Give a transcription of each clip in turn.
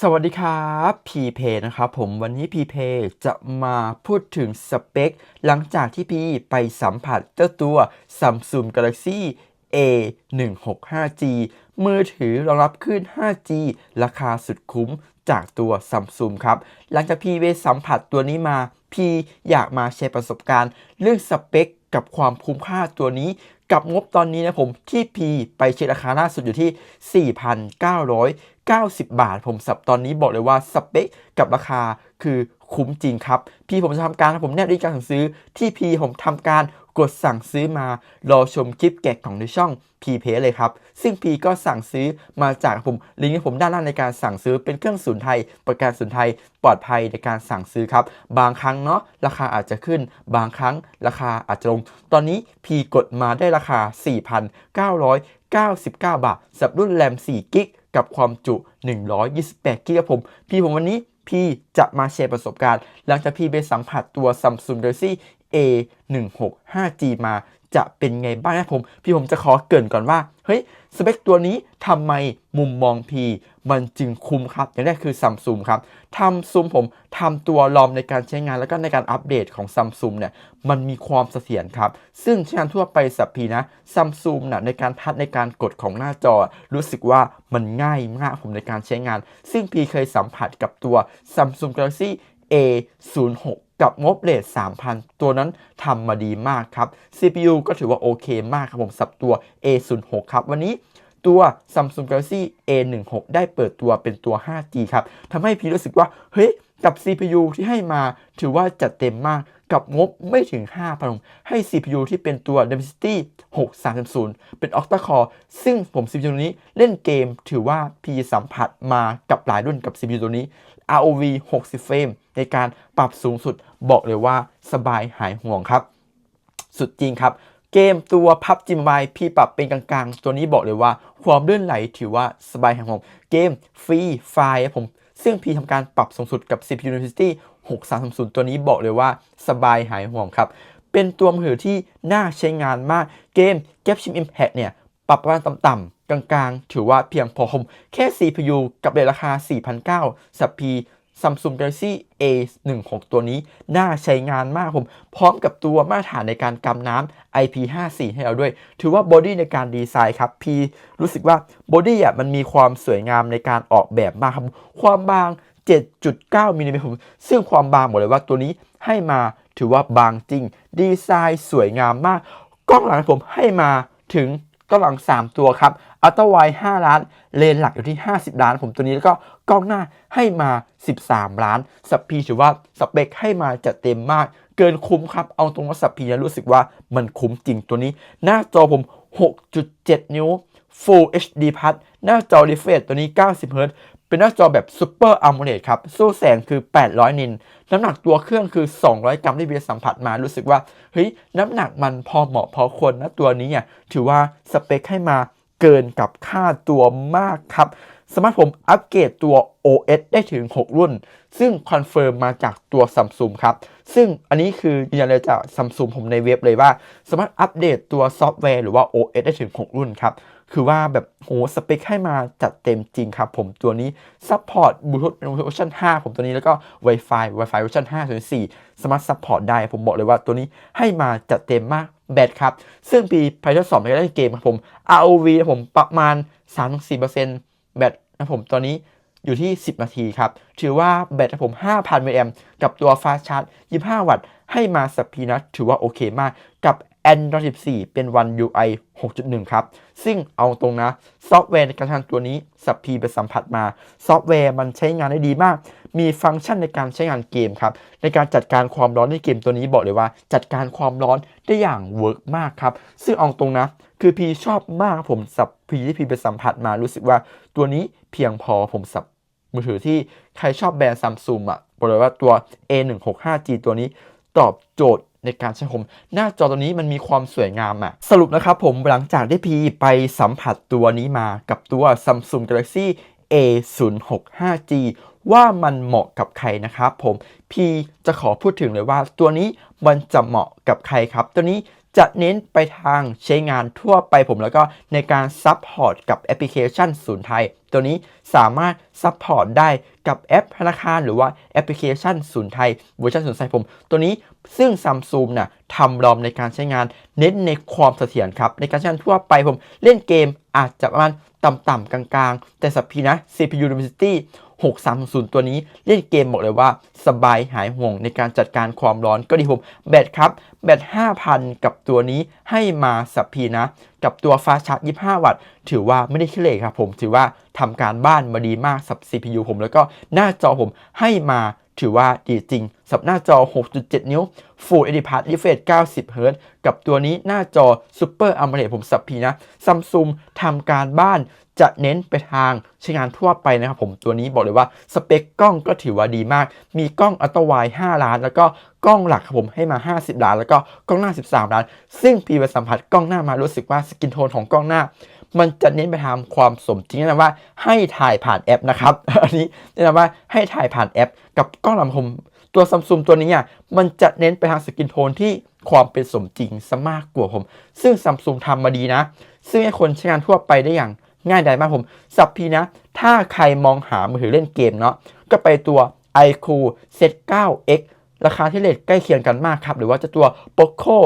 สวัสดีครับพีเพนะครับผมวันนี้พีเพจะมาพูดถึงสเปค หลังจากที่พีไปสัมผัสเจ้าตัว Samsung Galaxy A 1 6 5 G มือถือรองรับคลื่น 5G ราคาสุดคุ้มจากตัว Samsung ครับ หลังจากพีไปสัมผัสตัวนี้มา พีอยากมาแชร์ประสบการณ์ เรื่องสเปคกับความคุ้มค่าตัวนี้ กับงบตอนนี้นะผมที่พีไปเช็คราคาล่าสุดอยู่ที่ 4,990 บาท ผมสับตอนนี้บอกเลยว่าสเปคกับราคาคือคุ้มจริงครับ พี่ผมจะทำการผมแนบลิงก์การสั่งซื้อที่พีผมทำการ กดสั่งซื้อมารอชมคลิปแกะกล่องในช่องพีเพเลยครับ ซึ่งพีก็สั่งซื้อมาจากผมลิงก์ให้ผมด้านล่างในการสั่งซื้อเป็นเครื่องศูนไทย ประกันศูนไทยปลอดภัยในการสั่งซื้อครับ บางครั้งเนาะราคาอาจจะขึ้น บางครั้งราคาอาจจะลง ตอนนี้พีกดมาได้ราคา 4,999 บาทสับรุ่นแรม4กิกกับความจุ 128กิกครับผม พี่ผมวันนี้พี่จะมาแชร์ประสบการณ์ หลังจากพี่ไปสัมผัสตัว Samsung Galaxy A 1 6 5 G มาจะเป็นไงบ้างนะผม พี่ผมจะขอเกริ่นก่อนว่า เฮ้ย สเปคตัวนี้ทำไมมุมมองพีมันจึงคุ้มครับ อย่างแรกคือ Samsung ครับทำซูมผมทำตัวลอมในการใช้งานแล้วก็ในการอัปเดตของ Samsung เนี่ย มันมีความเสถียรครับ ซึ่งใช้งานทั่วไปสับพีนะ Samsung นะในการทัดในการกดของหน้าจอ รู้สึกว่ามันง่ายมากผมในการใช้งาน ซึ่งพีเคยสัมผัสกับตัว Samsung Galaxy A 0 6 กับงบเลท3,000 ตัวนั้นทำมาดีมากครับ CPU ก็ถือว่าโอเคมากครับผมสับตัว A06 ครับ วันนี้ตัว Samsung Galaxy A16 ได้เปิดตัวเป็นตัว 5G ครับทำให้พี่รู้สึกว่า เฮ้ย กับ CPU ที่ให้มาถือว่าจัดเต็มมากกับงบไม่ถึง 5,000 ให้ CPU ที่เป็นตัว Dimensity 6300เป็น Octa Core ซึ่งผม CPU ตัวนี้เล่นเกมถือว่าพีสัมผัสมากับหลายรุ่นกับ CPU ตัวนี้ ROV 60 เฟรมในการปรับสูงสุดบอกเลยว่าสบายหายห่วงครับ สุดจริงครับ เกมตัวพับจิมไบพี่ปรับเป็นกลางๆ ตัวนี้บอกเลยว่า ความเลื่อนไหลถือว่าสบายหายห่วง เกมฟรีไฟล์ผม ซึ่งพี่ทำการปรับสูงสุดกับ CPU University 6330 ตัวนี้บอกเลยว่าสบายหายห่วงครับ เป็นตัวมือถือที่น่าใช้งานมากเกม Genshin Impact เนี่ยปรับประมาณต่ำๆ กลางๆ ถือว่าเพียงพอผมแค่ CPU กับเลทราคา 4,900สับพี Samsung Galaxy A16 ตัวนี้น่าใช้งานมากผม พร้อมกับตัวมาตรฐานในการกำน้ำ IP54 ให้เราด้วย ถือว่าบอดี้ในการดีไซน์ครับ พี่รู้สึกว่าบอดี้อะมันมีความสวยงามในการออกแบบมากครับ ความบาง 7.9มิลลิเมตรผมซึ่งความบางบอกเลยว่าตัวนี้ให้มาถือว่าบางจริง ดีไซน์สวยงามมาก กล้องหลังผมให้มาถึง กล้องหลัง 3 ตัวครับอัลตร้าไวท์5ล้าน เลนหลักอยู่ที่ 50 ล้าน ผมตัวนี้แล้วก็กล้องหน้าให้มา 13 ล้าน สับพีถือว่าสเปคให้มาจัดเต็มมาก เกินคุ้มครับ เอาตรงว่าสับพีรู้สึกว่ามันคุ้มจริงตัวนี้ หน้าจอผม 6.7 นิ้ว Full HD Plus หน้าจอ refresh ตัวนี้ 90 Hz เป็นหน้าจอแบบ Super AMOLED ครับ สู้แสงคือ 800 นิน น้ำหนักตัวเครื่องคือ 200 กรัมที่เบียสัมผัสมารู้สึกว่า เฮ้ย น้ำหนักมันพอเหมาะพอควรนะตัวนี้อะถือว่าสเปคให้มาเกินกับค่าตัวมากครับสมาร์ทผมอัปเกรดตัว OS ได้ถึง 6 รุ่น ซึ่งคอนเฟิร์มมาจากตัว Samsung ครับ ซึ่งอันนี้คือยืนยันเลยจาก Samsung ผมในเว็บเลยว่า สามารถอัปเดตตัวซอฟต์แวร์หรือว่า OS ได้ถึง 6 รุ่นครับ คือว่าแบบโหสเปคให้มาจัดเต็มจริงครับผมตัวนี้ซัพพอร์ตบลูทูธเป็นเวอร์ชัน5ผมตัวนี้แล้วก็ Wi-Fi Wi-Fi เวอร์ชัน5.4สามารถซัพพอร์ตได้ ผมบอกเลยว่าตัวนี้ให้มาจัดเต็มมากแบตครับ ซึ่งปีไปทดสอบในการเล่นเกมครับผม ROV นะผมประมาณ 3-4%แบตนะผมตอนนี้อยู่ที่ 10 นาทีครับ ถือว่าแบตนะผม 5,000มิลลิแอมกับตัวฟาสชาร์จ 25 วัตต์ ให้มาสับพีนะถือว่าโอเคมาก กับ Android 14 เป็น One UI 6.1 ครับ ซึ่งเอาตรงนะ ซอฟต์แวร์ในการทำตัวนี้สับพีไปสัมผัสมา ซอฟต์แวร์มันใช้งานได้ดีมาก มีฟังก์ชันในการใช้งานเกมครับ ในการจัดการความร้อนในเกมตัวนี้บอกเลยว่า จัดการความร้อนได้อย่างเวิร์กมากครับ ซึ่งเอาตรงนะ คือพีชอบมากผมสับพีที่พีไปสัมผัสมารู้สึกว่าตัวนี้เพียงพอผมสับมือถือที่ใครชอบแบรนด์ซัมซุงอะบอกเลยว่าตัว A165G ตัวนี้ตอบโจทย์ ในการใช้ผมหน้าจอตัวนี้มันมีความสวยงามอะสรุปนะครับผมหลังจากได้พีไปสัมผัสตัวนี้มากับตัว Samsung Galaxy A065G ว่ามันเหมาะกับใครนะครับผม พีจะขอพูดถึงเลยว่าตัวนี้มันจะเหมาะกับใครครับ ตัวนี้ จะเน้นไปทางใช้งานทั่วไปผมแล้วก็ในการซัพพอร์ตกับแอปพลิเคชันศูนย์ไทย ตัวนี้สามารถซัพพอร์ตได้กับแอปธนาคารหรือว่าแอปพลิเคชันศูนย์ไทยเวอร์ชันศูนย์ไทยผม ตัวนี้ซึ่งซัมซุงน่ะทำรอมในการใช้งานเน้นในความเสถียรครับ ในการใช้งานทั่วไปผมเล่นเกมอาจจะประมาณต่ำๆกลางๆ แต่สับพีนะ CPU 6300ตัวนี้เล่นเกมบอกเลยว่าสบายหายห่วงในการจัดการความร้อนก็ดีผมแบตครับ แบต 5,000 กับตัวนี้ให้มาสับพีนะ กับตัวฟาชาร์จ25 วัตต์ ถือว่าไม่ได้ขี้เหร่ครับผมถือว่าทำการบ้านมาดีมากสับ CPU ผมแล้วก็หน้าจอผมให้มา ถือว่าดีจริงสับหน้าจอ 6.7 นิ้ว Full HD Plus Refresh 90 Hz กับตัวนี้หน้าจอ Super AMOLED ผมสับพีนะ Samsung ทำการบ้านจะเน้นไปทางใช้งานทั่วไปนะครับผมตัวนี้บอกเลยว่าสเปคกล้องก็ถือว่าดีมาก มีกล้องอัลตร้าไวด์5ล้าน แล้วก็กล้องหลักครับผมให้มา 50 ล้าน แล้วก็กล้องหน้า 13 ล้าน ซึ่งพีไปสัมผัสกล้องหน้ามารู้สึกว่าสกินโทนของกล้องหน้า มันจะเน้นไปทางความสมจริงนะว่าให้ถ่ายผ่านแอปนะครับ อันนี้แนะนำว่าให้ถ่ายผ่านแอป กับกล้องลำผมตัวซัมซุงตัวนี้อะมันจะเน้นไปทางสกินโทนที่ความเป็นสมจริงซะมากกว่าผม ซึ่งซัมซุงทำมาดีนะ ซึ่งให้คนใช้งานทั่วไปได้อย่างง่ายดายมากผม สับพีนะ ถ้าใครมองหามือถือเล่นเกมเนาะก็ไปตัว iQ Z 9 X ราคาที่เลทใกล้เคียงกันมากครับ หรือว่าเจ้าตัว Poco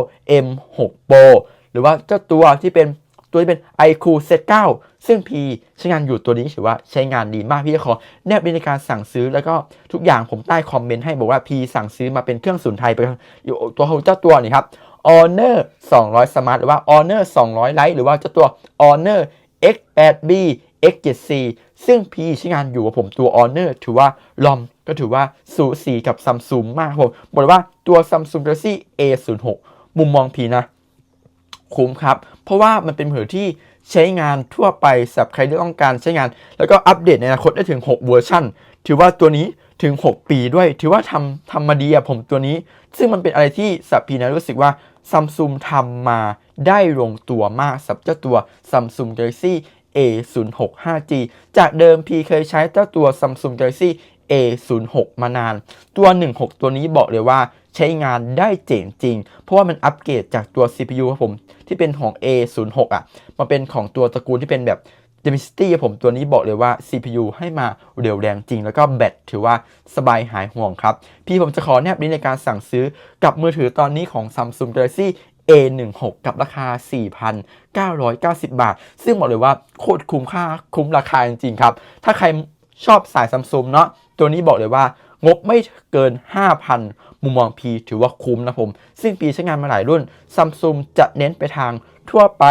M6 Pro หรือว่าเจ้าตัวที่เป็น ตัวที่เป็น iQ Z 9 ซึ่งพีใช้งานอยู่ตัวนี้ถือว่าใช้งานดีมากพี่ขอแนบในการสั่งซื้อแล้วก็ทุกอย่างผมใต้คอมเมนต์ให้บอกว่าพีสั่งซื้อมาเป็นเครื่องศูนไทยไปอยู่ตัวของเจ้าตัวนี่ครับ Honor 200 Smart หรือว่า Honor 200 Lite หรือว่าเจ้าตัว Honor X8B X7C ซึ่งพีใช้งานอยู่กับผมตัว Honor ถือว่าลอมก็ถือว่าสูสีกับ Samsung มากผมบอกว่าตัว Samsung Galaxy A06 มุมมองพีนะ คุ้มครับ เพราะว่ามันเป็นมือถือที่ใช้งานทั่วไปสำหรับใครที่ต้องการใช้งาน แล้วก็อัปเดตในอนาคตได้ถึง 6 เวอร์ชันถือว่าตัวนี้ถึง 6 ปีด้วย ถือว่าทำทำมาดีอะผมตัวนี้ ซึ่งมันเป็นอะไรที่สับพีนะรู้สึกว่าซัมซุงทำมาได้ลงตัวมากสำหรับเจ้าตัว Samsung Galaxy A06 5G จากเดิมพีเคยใช้เจ้าตัว Samsung Galaxy A06 มานาน ตัว 16 ตัวนี้บอกเลยว่า ใช้งานได้เจ๋งจริง เพราะว่ามันอัปเกรดจากตัว CPU ครับผม ที่เป็นของ A06 อะมาเป็นของตัวตระกูลที่เป็นแบบ Dimensity ครับผมตัวนี้บอกเลยว่า CPU ให้มาเร็วแรงจริง แล้วก็แบตถือว่าสบายหายห่วงครับ พี่ผมจะขอแนบลิงก์ในการสั่งซื้อกับมือถือตอนนี้ของ Samsung Galaxy A16 กับราคา 4,990 บาท ซึ่งบอกเลยว่าโคตรคุ้มค่าคุ้มราคาจริงๆครับ ถ้าใครชอบสายซัมซุงเนาะตัวนี้บอกเลยว่า งบไม่เกิน 5,000 มุมมองพีถือว่าคุ้มนะผม ซึ่งปีใช้งานมาหลายรุ่นซัมซุงจะเน้นไปทางทั่วไป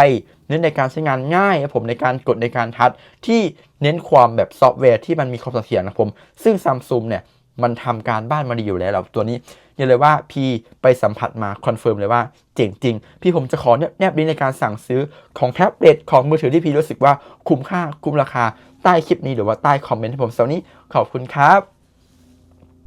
เน้นในการใช้งานง่ายครับผมในการกดในการทัชที่เน้นความแบบซอฟต์แวร์ที่มันมีความเสถียรนะผม ซึ่งซัมซุงเนี่ยมันทำการบ้านมาดีอยู่แล้วตัวนี้เนี่ยเลยว่าพี่ไปสัมผัสมาคอนเฟิร์มเลยว่าเจ๋งจริง พี่ผมจะขอแนบลิงก์ในการสั่งซื้อของแท็บเล็ตของมือถือที่พี่รู้สึกว่าคุ้มค่าคุ้มราคาใต้คลิปนี้หรือว่าใต้คอมเมนต์ให้ผมสำหรับวันนี้ขอบคุณครับ